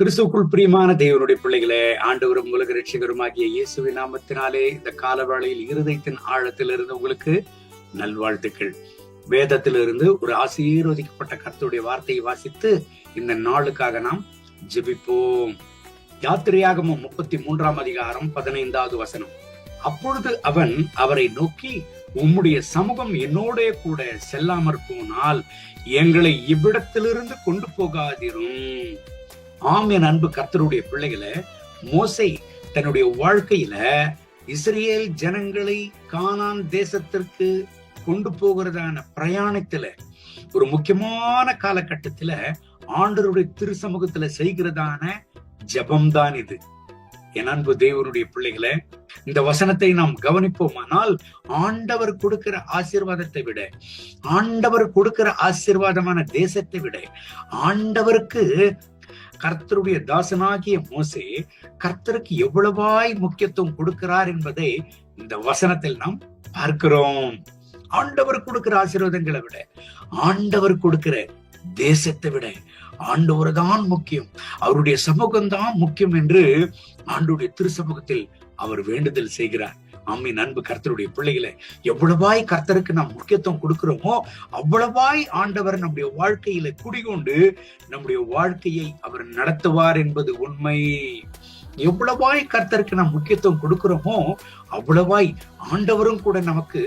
கிறிஸ்துக்குள் பிரியமான தேவனுடைய பிள்ளைகளே ஆண்டவரும் உங்களுக்கு ரட்சகருமாகிய இயேசுவின் நாமத்தினாலே இந்த காலவேளையில் இருதயத்தின் ஆழத்திலிருந்து உங்களுக்கு நல்வாழ்த்துக்கள். வேதத்திலிருந்து ஒரு ஆசீர்வதிக்கப்பட்ட கருத்துடைய வார்த்தையை வாசித்து இந்த நாளுக்காக நாம் ஜெபிப்போம். யாத்திரையாகமம் முப்பத்தி மூன்றாம் அதிகாரம் பதினைந்தாவது வசனம். அப்பொழுது அவன் அவரை நோக்கி உம்முடைய சமூகம் என்னோட கூட செல்லாமற் போனால் எங்களை இவ்விடத்திலிருந்து கொண்டு போகாதிரும். ஆம் என் அன்பு கர்த்தருடைய பிள்ளைகளை மோசை தன்னுடைய வாழ்க்கையில இஸ்ரேல் ஜனங்களை கானான் தேசத்திற்கு கொண்டு போகிறதான பிரயாணத்துல ஒரு முக்கியமான காலகட்டத்துல ஆண்டருடைய திருசமூகத்துல செய்கிறதான ஜபம்தான் இது. என் அன்பு தேவனுடைய பிள்ளைகளை இந்த வசனத்தை நாம் கவனிப்போமானால் ஆண்டவர் கொடுக்கிற ஆசீர்வாதத்தை விட ஆண்டவர் கொடுக்கிற ஆசீர்வாதமான தேசத்தை விட ஆண்டவருக்கு கர்த்தருடைய தாசனாகிய மோசே கர்த்தருக்கு எவ்வளவாய் முக்கியத்துவம் கொடுக்கிறார் என்பதை இந்த வசனத்தில் நாம் பார்க்கிறோம். ஆண்டவர் கொடுக்கிற ஆசீர்வாதங்களை விட ஆண்டவர் கொடுக்கிற தேசத்தை விட ஆண்டவர் தான் முக்கியம். அவருடைய சமூகம் தான் முக்கியம் என்று ஆண்டுடைய திருசமூகத்தில் அவர் வேண்டுதல் செய்கிறார். ஆமை அன்பு கர்த்தருடைய பிள்ளைகளை எவ்வளவாய் கர்த்தருக்கு நாம் முக்கியத்துவம் கொடுக்கிறோமோ அவ்வளவாய் ஆண்டவர் நம்முடைய வாழ்க்கையில குடிகொண்டு நம்முடைய வாழ்க்கையை அவர் நடத்துவார் என்பது உண்மை. எவ்வளவாய் கர்த்தருக்கு நாம் முக்கியத்துவம் கொடுக்கிறோமோ அவ்வளவாய் ஆண்டவரும் கூட நமக்கு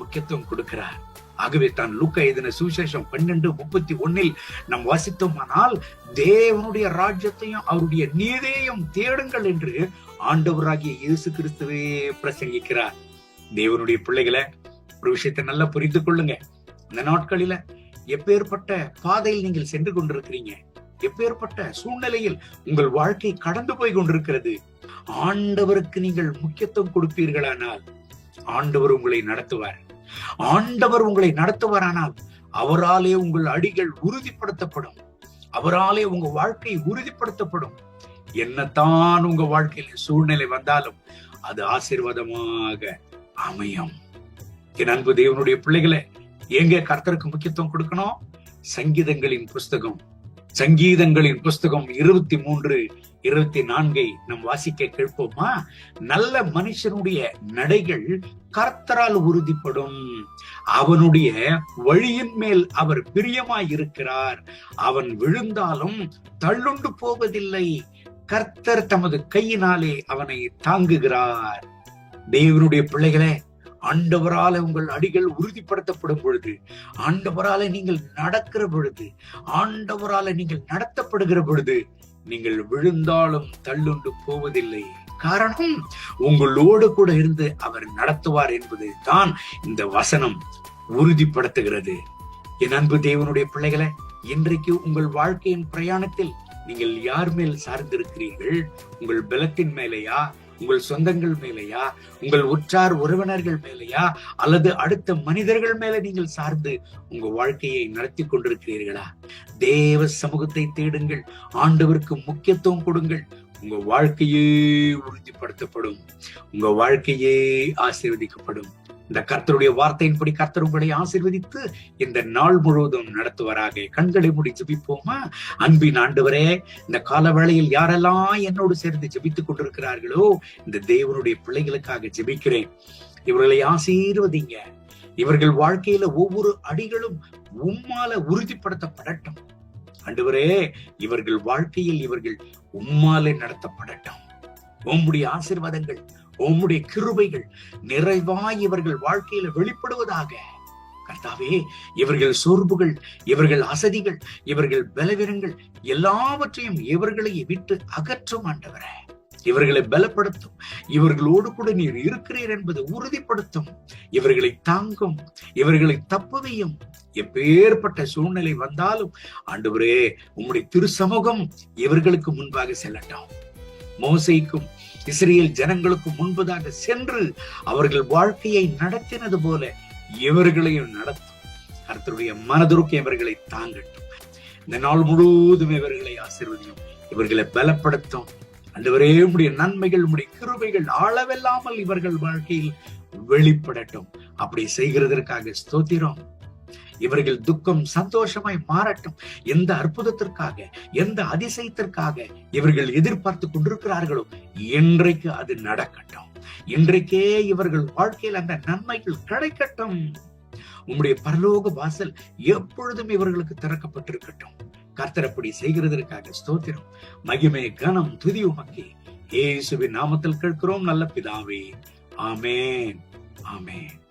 முக்கியத்துவம் கொடுக்கிறார். ஆகவே தான் லுக்க எழுதின சுவிசேஷம் பன்னெண்டு முப்பத்தி ஒன்னில் நாம் வாசித்தோமானால் தேவனுடைய ராஜ்யத்தையும் அவருடைய நீதியையும் தேடுங்கள் என்று ஆண்டவராகிய இயேசு கிறிஸ்துவே பிரசங்கிக்கிறார். தேவனுடைய பிள்ளைகளை ஒரு விஷயத்தை நல்லா புரிந்து கொள்ளுங்க. இந்த நாட்களில எப்பேற்பட்ட பாதையில் நீங்கள் சென்று கொண்டிருக்கிறீங்க? எப்பேற்பட்ட சூழ்நிலையில் உங்கள் வாழ்க்கை கடந்து போய் கொண்டிருக்கிறது? ஆண்டவருக்கு நீங்கள் முக்கியத்துவம் கொடுப்பீர்களானால் ஆண்டவர் உங்களை நடத்துவார். ஆண்டவர் உங்களை நடத்துவாரானால் அவராலே உங்கள் அடிகள் உறுதிப்படுத்தப்படும். அவராலே உங்க வாழ்க்கை உறுதிப்படுத்தப்படும். என்னத்தான் உங்க வாழ்க்கையில சூழ்நிலை வந்தாலும் அது ஆசீர்வாதமாக அமையும். என் அன்பு தேவனுடைய பிள்ளைகளை எங்க கர்த்தருக்கு முக்கியத்துவம் கொடுக்கணும்? சங்கீதங்களின் புஸ்தகம் சங்கீதங்களின் புஸ்தகம் இருபத்தி மூன்று இருபத்தி நான்கை நம் வாசிக்க கேட்போமா? நல்ல மனுஷனுடைய நடைகள் கர்த்தரால் உறுதிப்படும். அவனுடைய வழியின் மேல் அவர் பிரியமாயிருக்கிறார். அவன் விழுந்தாலும் தள்ளுண்டு போவதில்லை. கர்த்தர் தமது கையினாலே அவனை தாங்குகிறார். தேவனுடைய பிள்ளைகளே ஆண்டவரால உங்கள் அடிகள் உறுதிப்படுத்தப்படும் பொழுது ஆண்டவரால நீங்கள் நடக்கிற பொழுது ஆண்டவரால நீங்கள் நடத்தப்படுகிற பொழுது நீங்கள் விழுந்தாலும் தள்ளுண்டு போவதில்லை. காரணம் உங்களோடு கூட இருந்து அவர் நடத்துவார் என்பது தான் இந்த வசனம் உறுதிப்படுத்துகிறது. என் அன்பு தேவனுடைய பிள்ளைகளை இன்றைக்கு உங்கள் வாழ்க்கையின் பிரயாணத்தில் நீங்கள் யார் மேல் சார்ந்திருக்கிறீர்கள்? உங்கள் பலத்தின் மேலேயா? உங்கள் சொந்தங்கள் மேலேயா? உங்கள் உற்றார் உறவினர்கள் மேலேயா? அல்லது அடுத்த மனிதர்கள் மேல நீங்கள் சார்ந்து உங்க வாழ்க்கையை நடத்தி கொண்டிருக்கிறீர்களா? தேவ சமூகத்தை தேடுங்கள். ஆண்டவருக்கு முக்கியத்துவம் கொடுங்கள். உங்க வாழ்க்கையே உறுதிப்படுத்தப்படும். உங்க வாழ்க்கையே ஆசீர்வதிக்கப்படும். இந்த கர்த்தருடைய வார்த்தையின்படி கர்த்தர் உங்களை ஆசீர்வதித்து இந்த நாள் முழுவதும் நடத்துவராக. கண்களை மூடி ஜெபிப்போமா? அன்பின் ஆண்டவரே இந்த கால வேளையில் யாரெல்லாம் என்னோடு சேர்ந்து ஜெபித்துக் கொண்டிருக்கிறார்களோ இந்த தேவனுடைய பிள்ளைகளுக்காக ஜெபிக்கிறேன். இவர்களை ஆசீர்வதிங்க. இவர்கள் வாழ்க்கையில ஒவ்வொரு அடிகளும் உம்மால உறுதிப்படுத்தப்படட்டும். ஆண்டவரே இவர்கள் வாழ்க்கையில் இவர்கள் உம்மாலே நடத்தப்படட்டும். உம்முடைய ஆசீர்வாதங்கள் உம்முடைய கிருபைகள் நிறைவாய் இவர்கள் வாழ்க்கையில வெளிப்படுவதாக. கர்த்தாவே இவர்கள் சோர்வுகள் இவர்கள் அசதிகள் இவர்கள் பலவீனங்கள் எல்லாவற்றையும் இவர்களை விட்டு அகற்றும் ஆண்டவரே. இவர்களை பலப்படுத்தும். இவர்களோடு கூட நீர் இருக்கிறீர் என்பதை உறுதிப்படுத்தும். இவர்களை தாங்கும். இவர்களை தப்புவையும் எப்பேற்பட்ட சூழ்நிலை வந்தாலும் ஆண்டவரே உம்முடைய திருசமூகம் இவர்களுக்கு முன்பாக செல்லட்டும். மோசைக்கும் இஸ்ரேல் ஜனங்களுக்கு முன்பதாக சென்று அவர்கள் வாழ்க்கையை நடத்தினது போல இவர்களையும் நடத்தும். கர்த்தருடைய மனதுருக்கு இவர்களை தாங்கட்டும். இந்த நாள் முழுவதும் இவர்களை ஆசிர்வதியும். இவர்களை பலப்படுத்தும். அன்றுவரே உடைய நன்மைகள் உடைய கிருபைகள் அளவில்லாமல் இவர்கள் வாழ்க்கையில் வெளிப்படட்டும். அப்படி செய்கிறதற்காக ஸ்தோத்திரம். இவர்கள் துக்கம் சந்தோஷமாய் மாறட்டும். எந்த அற்புதத்திற்காக எந்த அதிசயத்திற்காக இவர்கள் எதிர்பார்த்து கொண்டிருக்கிறார்களோ இன்றைக்கு அது நடக்கட்டும். இன்றைக்கே இவர்கள் வாழ்க்கையில் அந்த நன்மைகள் கிடைக்கட்டும். உம்முடைய பரலோக வாசல் எப்பொழுதும் இவர்களுக்கு திறக்கப்பட்டிருக்கட்டும். கர்த்தரப்படி செய்கிறதற்காக ஸ்தோத்திரம். மகிமை கனம் துதி உமக்கி ஏசுவின் நாமத்தில் கேட்கிறோம் நல்ல பிதாவே. ஆமேன். ஆமேன்.